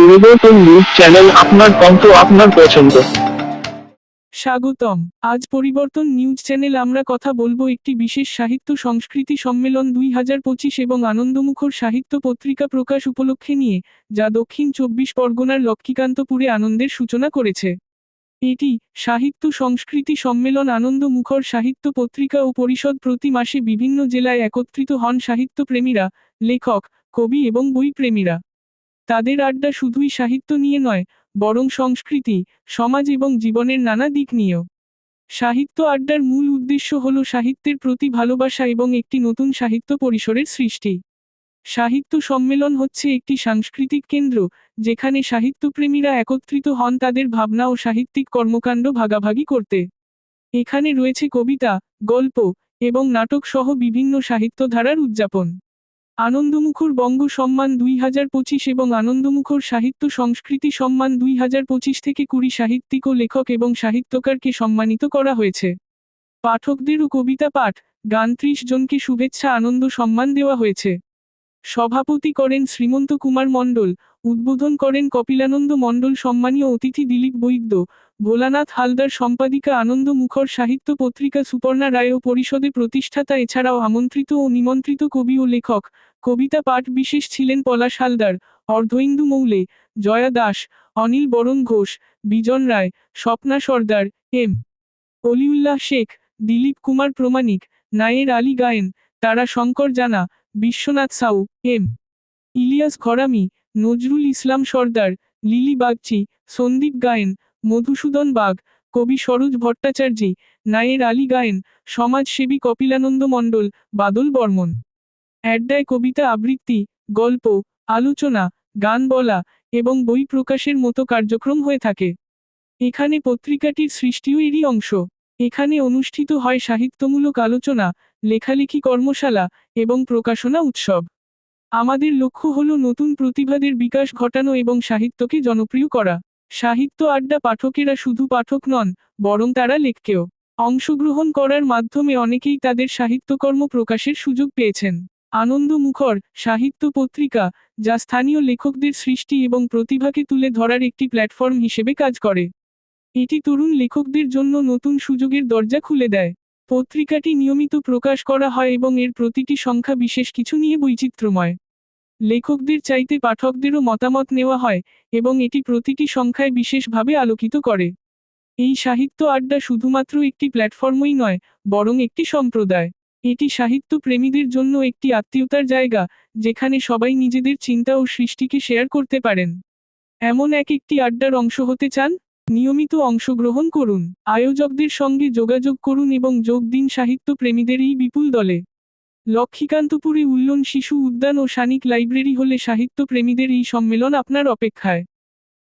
পরিবর্তন news channel আপনার কণ্ঠ, আপনার পছন্দ। স্বাগতম। আজ পরিবর্তন নিউজ চ্যানেল আমরা কথা বলব একটি বিশেষ সাহিত্য সংস্কৃতি সম্মেলন দুই হাজার পঁচিশ এবং আনন্দমুখর সাহিত্য পত্রিকা প্রকাশ উপলক্ষে নিয়ে, যা দক্ষিণ চব্বিশ পরগনার লক্ষ্মীকান্তপুরে আনন্দের সূচনা করেছে। এটি সাহিত্য সংস্কৃতি সম্মেলন আনন্দমুখর সাহিত্য পত্রিকা ও পরিষদ প্রতি মাসে বিভিন্ন জেলায় একত্রিত হন সাহিত্যপ্রেমীরা, লেখক, কবি এবং বই প্রেমীরা তাদের আড্ডা শুধুই সাহিত্য নিয়ে নয়, বরং সংস্কৃতি, সমাজ এবং জীবনের নানা দিক নিয়েও। সাহিত্য আড্ডার মূল উদ্দেশ্য হল সাহিত্যের প্রতি ভালোবাসা এবং একটি নতুন সাহিত্য পরিসরের সৃষ্টি। সাহিত্য সম্মেলন হচ্ছে একটি সাংস্কৃতিক কেন্দ্র, যেখানে সাহিত্যপ্রেমীরা একত্রিত হন তাদের ভাবনা ও সাহিত্যিক কর্মকাণ্ড ভাগাভাগি করতে। এখানে রয়েছে কবিতা, গল্প এবং নাটক সহ বিভিন্ন সাহিত্যধারার উদযাপন। আনন্দমুখর বঙ্গ সম্মান দুই হাজার পঁচিশ এবং আনন্দমুখর সাহিত্য সংস্কৃতি সম্মান দুই হাজার পঁচিশ থেকে কুড়ি সাহিত্যিক ও লেখক এবং সাহিত্যকারকে সম্মানিত করা হয়েছে। পাঠকদেরও কবিতা পাঠ, গান ত্রিশ জনকে শুভেচ্ছা, আনন্দ, সম্মান দেওয়া হয়েছে। সভাপতি করেন শ্রীমন্ত কুমার মণ্ডল, উদ্বোধন করেন কপিলানন্দ মণ্ডল সম্মানীয় অতিথি দিলীপ বৈদ্য ভোলানাথ হালদার সম্পাদিকা আনন্দ মুখর সাহিত্য পত্রিকা সুপর্ণা রায় ও পরিষদে প্রতিষ্ঠাতা, এছাড়াও আমন্ত্রিত ও নিমন্ত্রিত কবি ও লেখক। কবিতা পাঠ বিশেষ ছিলেন পলাশ হালদার অর্ধইন্দু মৌলে, জয়া দাস, অনিল বরণ ঘোষ, বিজন রায়, স্বপ্না সর্দার, এম। অলিউল্লাহ শেখ, দিলীপ কুমার প্রমাণিক, নায়ের আলী গায়েন, তারা শঙ্কর জানা, বিশ্বনাথ সাউ, এম। ইলিয়াস ঘরামি, নজরুল ইসলাম সর্দার, লিলি বাগচি, সন্দীপ গায়েন মধুসূদন বাগ, কবি সরোজ ভট্টাচার্যী, নায়ের আলী গায়েন, সমাজসেবী কপিলানন্দ মণ্ডল, বাদল বর্মন। অ্যাড্ডায় কবিতা আবৃত্তি, গল্প, আলোচনা, গান বলা এবং বই প্রকাশের মতো কার্যক্রম হয়ে থাকে। এখানে পত্রিকাটির সৃষ্টিও এরই অংশ। এখানে অনুষ্ঠিত হয় সাহিত্যমূলক আলোচনা, লেখালেখি কর্মশালা এবং প্রকাশনা উৎসব। আমাদের লক্ষ্য হল নতুন প্রতিভাদের বিকাশ ঘটানো এবং সাহিত্যকে জনপ্রিয় করা। সাহিত্য আড্ডা পাঠকেরা শুধু পাঠক নন, বরং তারা লেখকেও অংশগ্রহণ করার মাধ্যমে অনেকেই তাদের সাহিত্যকর্ম প্রকাশের সুযোগ পেয়েছেন। আনন্দ মুখর সাহিত্য পত্রিকা, যা স্থানীয় লেখকদের সৃষ্টি এবং প্রতিভাকে তুলে ধরার একটি প্ল্যাটফর্ম হিসেবে কাজ করে। এটি তরুণ লেখকদের জন্য নতুন সুযোগের দরজা খুলে দেয়। পত্রিকাটি নিয়মিত প্রকাশ করা হয় এবং এর প্রতিটি সংখ্যা বিশেষ কিছু নিয়ে বৈচিত্র্যময়। লেখকদের চাইতে পাঠকদেরও মতামত নেওয়া হয় এবং এটি প্রতিটি সংখ্যায় বিশেষভাবে আলোকিত করে। এই সাহিত্য আড্ডা শুধুমাত্র একটি প্ল্যাটফর্মই নয়, বরং একটি সম্প্রদায়। এটি সাহিত্য প্রেমীদের জন্য একটি আত্মীয়তার জায়গা, যেখানে সবাই নিজেদের চিন্তা ও সৃষ্টিকে শেয়ার করতে পারেন। এমন এক একটি আড্ডার অংশ হতে চান? নিয়মিত অংশগ্রহণ করুন। আয়োজকদের সঙ্গে যোগাযোগ করুন এবং যোগ দিন সাহিত্য প্রেমীদের এই বিপুল দলে। লক্ষ্মীকান্তপুরে উল্লন শিশু উদ্যান ও সানিক লাইব্রেরি হলে সাহিত্য প্রেমীদের এই সম্মেলন আপনার অপেক্ষায়।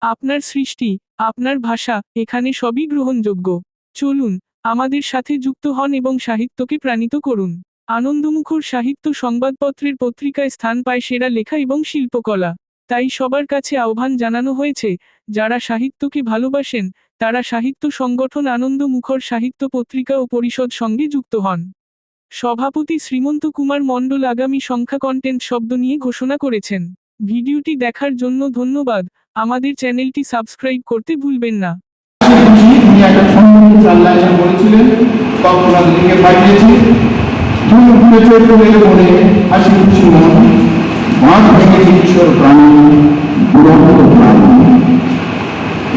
আপনার সৃষ্টি, আপনার ভাষা, এখানে সবই গ্রহণযোগ্য। চলুন, আমাদের সাথে যুক্ত হন এবং সাহিত্যকে প্রাণিত করুন। আনন্দমুখর সাহিত্য সংবাদপত্রের পত্রিকায় স্থান পায় সেরা লেখা এবং শিল্পকলা। তাই সবার কাছে আহ্বান জানানো হয়েছে, যারা সাহিত্যকে ভালোবাসেন, তারা সাহিত্য সংগঠন আনন্দ মুখর সাহিত্য পত্রিকা ও পরিষদ সঙ্গে যুক্ত হন। সভাপতি শ্রীমন্ত কুমার মণ্ডল আগামী সংখ্যা কন্টেন্ট শব্দ নিয়ে ঘোষণা করেছেন। ভিডিওটি দেখার জন্য ধন্যবাদ। আমাদের চ্যানেলটি সাবস্ক্রাইব করতে ভুলবেন না।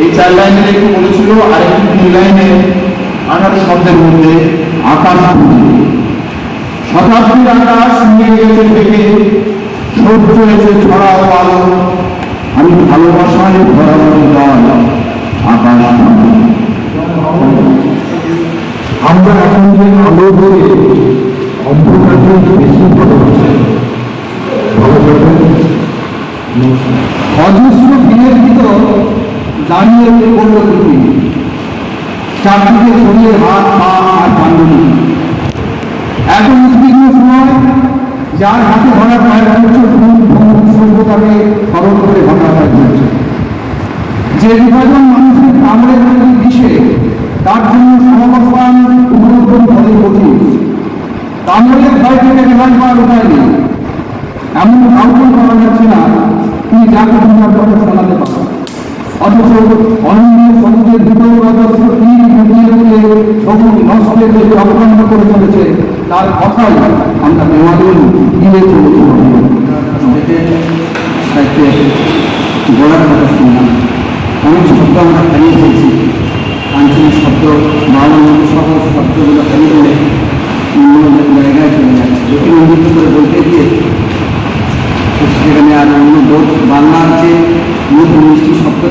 এই চার লাইনের একটু বলেছিল তিন লাইনে আঠারো শব্দের মধ্যে আকাশ শতাব্দীর আকাশ নিয়ে গেছে থেকে সূর্য এসে ছড়াও আলো আমি ভালোবাসায় ভরা জল আকাশ। আমরা এখন যে আলো ধরে অন্ধকারকে বেশি ভালোবাসি। অজস্র দিনের ভিতর দাঁড়িয়ে চারদিকে হাত, পা আর পাণ্ডুলি এত উদ্বিগ্ন সময় যার হাতে ধরা পায়ের হচ্ছে ভূম ভূম সভ্যতাকে স্মরণ করে ঘটনা হয়েছে যে বিভাজন মানুষের কামড়ে ধরে দিশে তার জন্য সমাবস্থান উপলব্ধ বলে কঠিন। কামড়ের ভয় থেকে রেহাই পাওয়ার উপায় নেই। এমন কাউকে করা যাচ্ছে না তিনি যাকে তোমার কথা অথচ অন্য সমাজের ভিতর রাজস্ব দিন ঘটিয়ে রেখে সবুজ নষ্টের যে চক্রান্ত করে চলেছে তার কথাই আমরা দিয়ে শব্দ আমরা হারিয়ে ফেলছি আঞ্চলিক শব্দ বাংলা সহজ শব্দগুলো হারিয়ে ফেলে জায়গায় চলে যাচ্ছে। করে বলতে গিয়ে সেখানে আর অন্য বোধ বাংলার যে মূল মিষ্টি শব্দ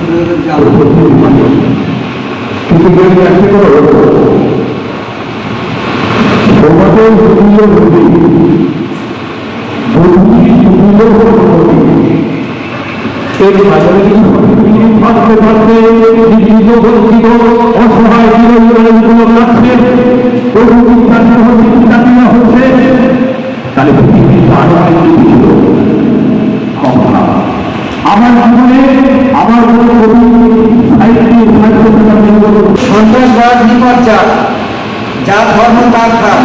বিভিন্ন নদী এই বাজারে থাকতে থাকতে জীবিত বঞ্চিত অসহায় জীবনগুলো কাটছে প্রভু বিখ্যাত হচ্ছে বিখ্যাত হচ্ছে তাহলে পৃথিবীর আরও ছিল আমার জীবনে আমার কোনো কবি সাহিত্যিক সাহিত্য সন্ত্রাসবাদ বিপর্যয় যা ধর্ম তার খান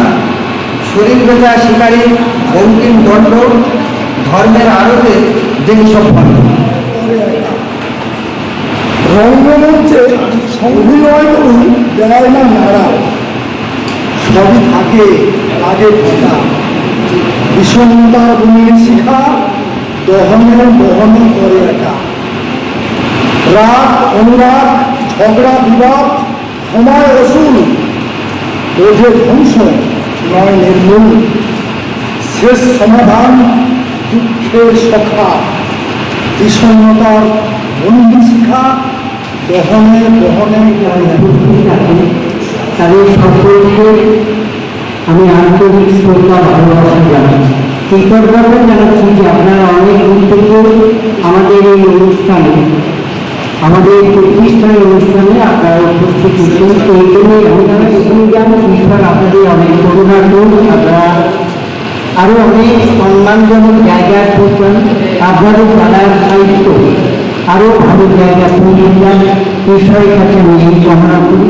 শরীর বেচা শিকারী বঙ্কিম দণ্ড ধর্মের আড়তে দেখি সব ভালো রঙ্গমঞ্চে সংবিনয় করুন দেয় না নাড়া। সবই থাকে আগে কথা বিষমতার শিখা দহনের বহনে করে একা। রাগ অনুরাগ, ঝগড়া, বিবাদ সময় রসুল বোঝে ধ্বংস নয় নির্মূল শেষ সমাধান, দুঃখের সখা, বিষণ্ণতার বন্দি শিখা দহনে দহনে তাদের সকলকে আমি আন্তরিক শ্রদ্ধা, ভালোবাসা জানাই কৃতজ্ঞতা জানাচ্ছি যে আপনারা অনেক দূর থেকে আমাদের এই অনুষ্ঠানে আমাদের এই প্রতিষ্ঠানের অনুষ্ঠানে আপনারা উপস্থিত হচ্ছেন এই জন্যই আমি তারা এখানে যান ঈশ্বর আপনাদের অনেক করুণা করুন আপনারা আরও অনেক সম্মানজনক জায়গায় পৌঁছান আপনাদের খেলার সাহিত্য আরও ভালো জায়গা পৌঁছে যান ঈশ্বরের কাছে আমি কামনা করি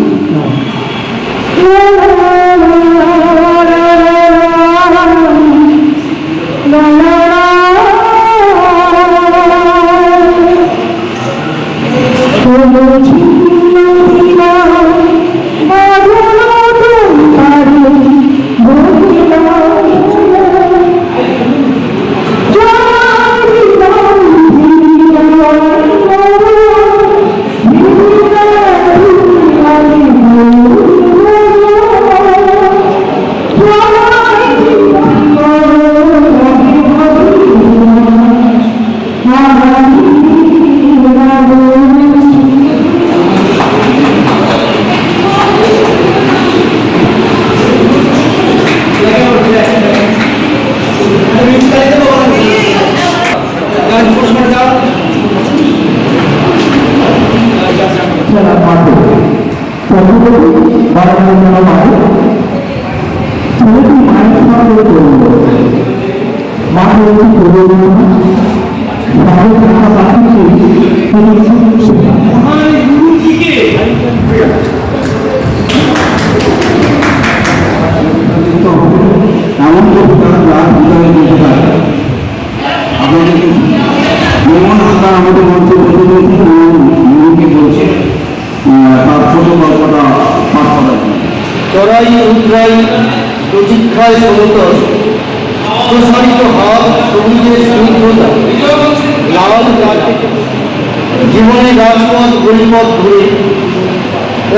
একটি করল সবাই প্রতীক্ষায় প্রসারিত হাত, সবুজের স্নিগ্ধতা লাল জীবনে রাজপথ গরিপথ ঘুরে।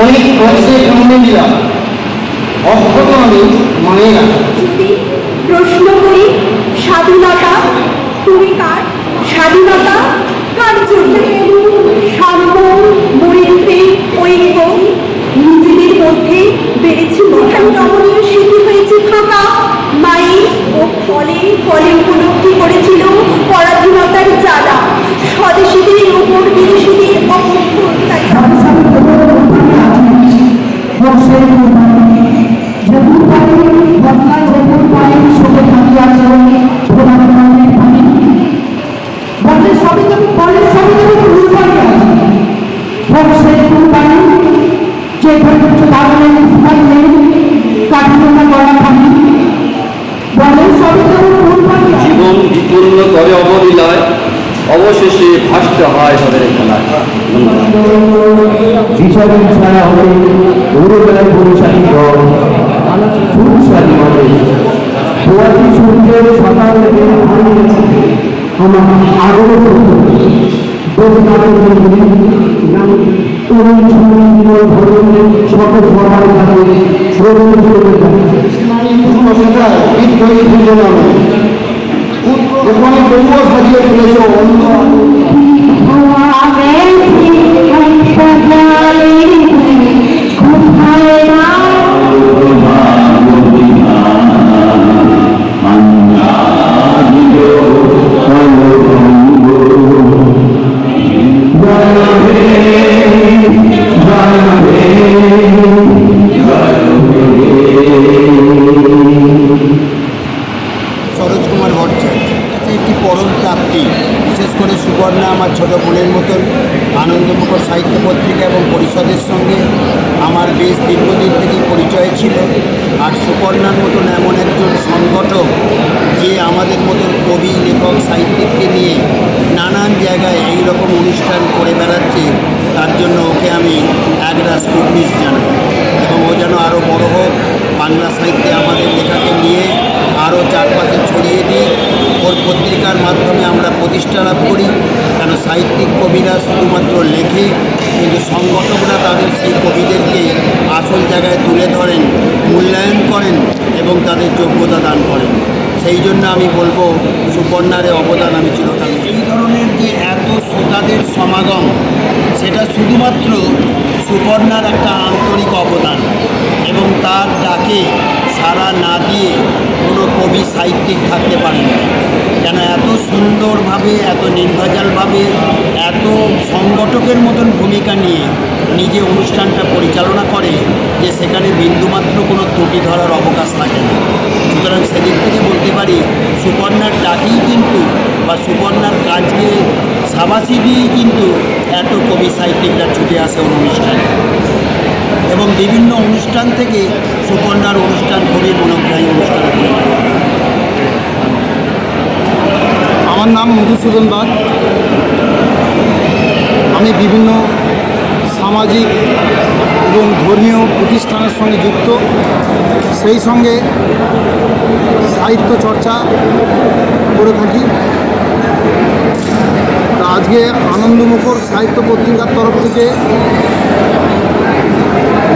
অনেক বছরে জন্মে নিলাম। অক্ষত আমি মায়েরা যদি প্রশ্ন করি, স্বাধীনতা তুমি কার? স্বাধীনতা কার জন্য? সাম্য মৈত্রী ঐক্য নিজেদের মধ্যে বেড়েছে। মহান রমণীয় স্মৃতি হয়েছে ফাঁকা। ও ফলে ফলে উপলব্ধি করেছিল। বিষাদের ছায়া হবে ভোরবেলায় পরিশালী ঘর ফুলশালী হবে পোয়াতি সূর্যের সকাল আমার আগ্রহ তরুণ সরোজ সুপর্ণার মতন এমন একজন সংগঠক যে আমাদের মতন কবি, লেখক, সাহিত্যিককে নিয়ে নানান জায়গায় এই রকম অনুষ্ঠান করে বেড়াচ্ছে, তার জন্য ওকে আমি একরাশ কুর্নিশ জানাই। এবং ও যেন আরও বড় হোক, বাংলা সাহিত্যে আমাদের লেখাকে নিয়ে আরও চারপাশে ছড়িয়ে দিই। ওর পত্রিকার মাধ্যমে আমরা প্রতিষ্ঠা লাভ করি। কেন সাহিত্যিক কবিরা শুধুমাত্র লেখে, কিন্তু সংগঠকরা তাদের সেই কবিদেরকে আসল জায়গায় তুলে ধরেন, মূল্যায়ন করেন এবং তাদের যোগ্যতা দান করেন। সেই জন্য আমি বলব, সুপর্ণারে অবদান আমি চিরকাল এই ধরনের যে এত শ্রোতাদের সমাগম, সেটা শুধুমাত্র সুপর্ণার একটা আন্তরিক অবদান এবং তার ডাকে সাড়া না দিয়ে কোনো কবি সাহিত্যিক থাকতে পারেন না। কেন এত সুন্দরভাবে, এত নির্ভেজালভাবে, এত সংগঠকের মতন ভূমিকা নিয়ে নিজে অনুষ্ঠানটা পরিচালনা করে যে সেখানে বিন্দুমাত্র কোনো ত্রুটি ধরার অবকাশ থাকে না। সুতরাং সেদিক থেকে বলতে পারি, সুপর্ণার ডাকেই কিন্তু বা সুপর্ণার কাজকে সাবাসি দিয়েই কিন্তু এত কবি সাহিত্যিকরা ছুটে আসে অনুষ্ঠানে। এবং বিভিন্ন অনুষ্ঠান থেকে সুপর্ণার অনুষ্ঠান খুবই মনোগ্রাহী অনুষ্ঠান। আমার নাম মধুসূদন বাগ। আমি বিভিন্ন সামাজিক এবং ধর্মীয় প্রতিষ্ঠানের সঙ্গে যুক্ত। সেই সঙ্গে সাহিত্য চর্চা করে থাকি। আজকে আনন্দমুখর সাহিত্য পত্রিকার তরফ থেকে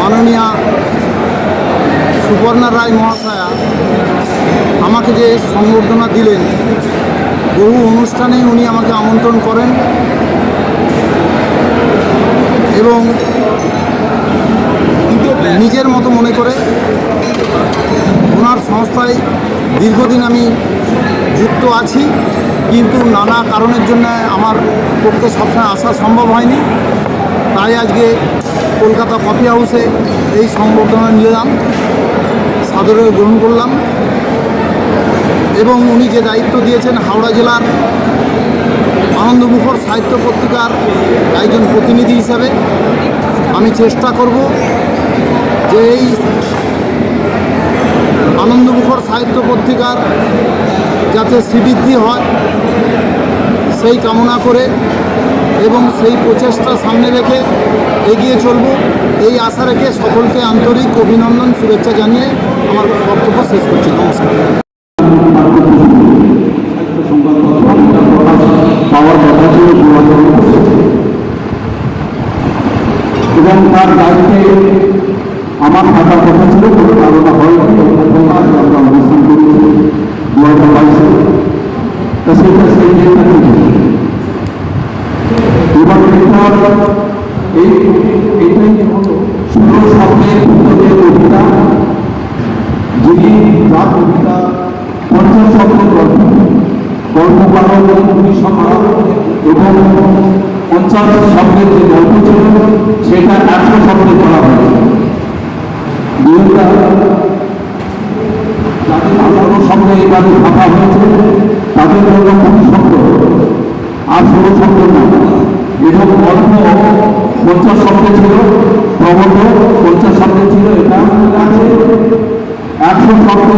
মাননীয়া সুপর্ণা রায় মহাশয়া আমাকে যে সংবর্ধনা দিলেন, বহু অনুষ্ঠানে উনি আমাকে আমন্ত্রণ করেন এবং নিজের মতো মনে করে ওনার সংস্থায় দীর্ঘদিন আমি যুক্ত আছি, কিন্তু নানা কারণের জন্য আমার পক্ষে সবসময় আসা সম্ভব হয়নি। তাই আজকে কলকাতা কফি হাউসে এই সংবর্ধনা নিলাম, সাদরে গ্রহণ করলাম এবং উনি যে দায়িত্ব দিয়েছেন হাওড়া জেলার আনন্দমুখর সাহিত্য পত্রিকার একজন প্রতিনিধি হিসাবে, আমি চেষ্টা করব যে এই আনন্দমুখর সাহিত্য পত্রিকার যাতে শ্রীবৃদ্ধি হয়, সেই কামনা করে এবং সেই প্রচেষ্টা সামনে রেখে এগিয়ে চলব। এই আশা রেখে সকলকে আন্তরিক অভিনন্দন, শুভেচ্ছা জানিয়ে আমার বক্তব্য শেষ করছি। নমস্কার। এবং তার দায়িত্বে আমার থাকার কথা ছিল, কোনো ধারণা আজ আমরা অনুষ্ঠান করেছি দু হাজার বাইশে তা সেটা সেই কর্মকারক কবি এবং পঞ্চাশ শব্দের যে গল্প ছিল সেটা একশো শব্দে করা হয়েছে দুইটা এবারে ভাবা হয়েছে, তাদের জন্য কুড়ি শব্দ, আর ষোলো শব্দ না। এবং গল্প পঞ্চাশ শব্দে ছিল প্রবন্ধ পঞ্চাশ শব্দে ছিল, এটা আছে একশো শব্দ।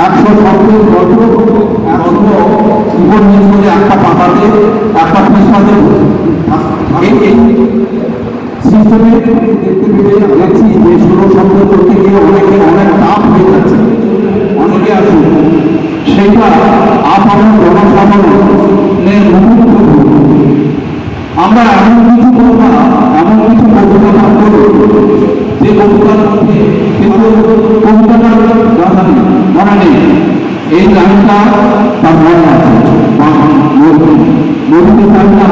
একশো গল্প একশো উপর একটা পাতাতে, একটা এই সিস্টেমে দেখতে দেখছি করতে গিয়ে অনেকে অনেক টাফ হয়ে যাচ্ছে। অনেকে আছে। সেইটা আপনার আমরা এমন কিছু কথা এমন কিছু কবিতা পাঠ করব যে কবিতার মধ্যে কিন্তু কবিতাটার জানা নেই মনে এই গানটা তার মনে আছে নদীতে গানটা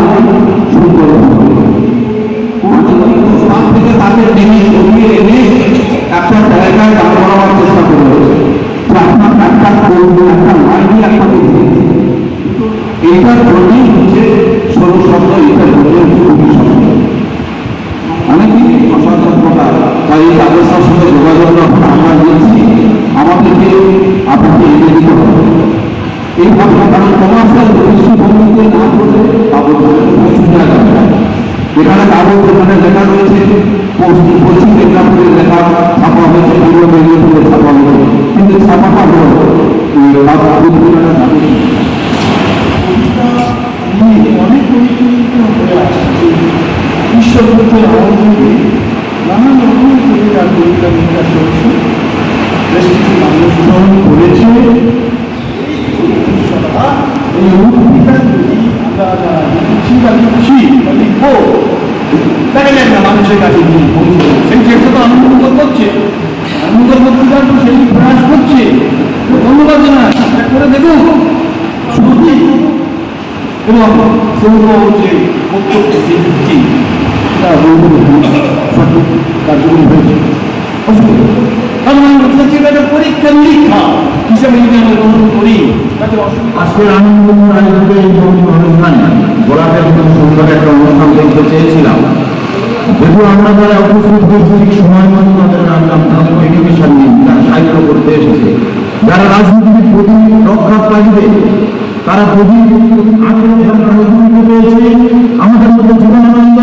শুরুতেই এবং সৌর যে বক্তব্য যে যুক্তি সেটা সঠিক কার্যকরী হয়েছে। বলতে একটা পরীক্ষা নিরীক্ষা। হিসেবে যদি আমরা গ্রহণ করি, তাতে আজকের আনন্দময় আয়োজিত এই একদম সুন্দর একটা অনুষ্ঠান দেখতে চেয়েছিলাম। যেহেতু আমরা যারা উপস্থিত হয়েছি, ঠিক সময় মতো তাদের রাখলাম তাদের এডুকেশন নিয়ে যারা সাহিত্য করতে এসেছে। যারা রাজনীতির প্রতি রক্ষা পাইবে, তারা প্রতি পেয়েছে আমাদের মধ্যে জীবনানন্দ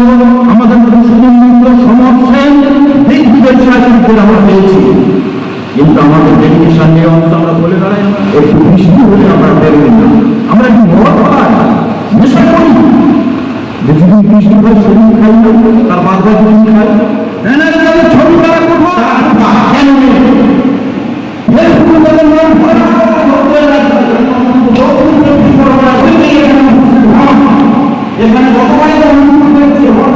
আমাদের মধ্যে সুন্দর সমর সেন সাহিত্যের আমরা পেয়েছি। কিন্তু আমাদের ডেডিকেশন নিয়ে অংশ আমরা বলে দাঁড়াই একটু বৃষ্টি হলে আমরা বেরোই না। আমরা একটু মিষ্টি ভাই সেদিন খাই। তার বাদ বাদ দিন খাই ছবি তারা কোথাও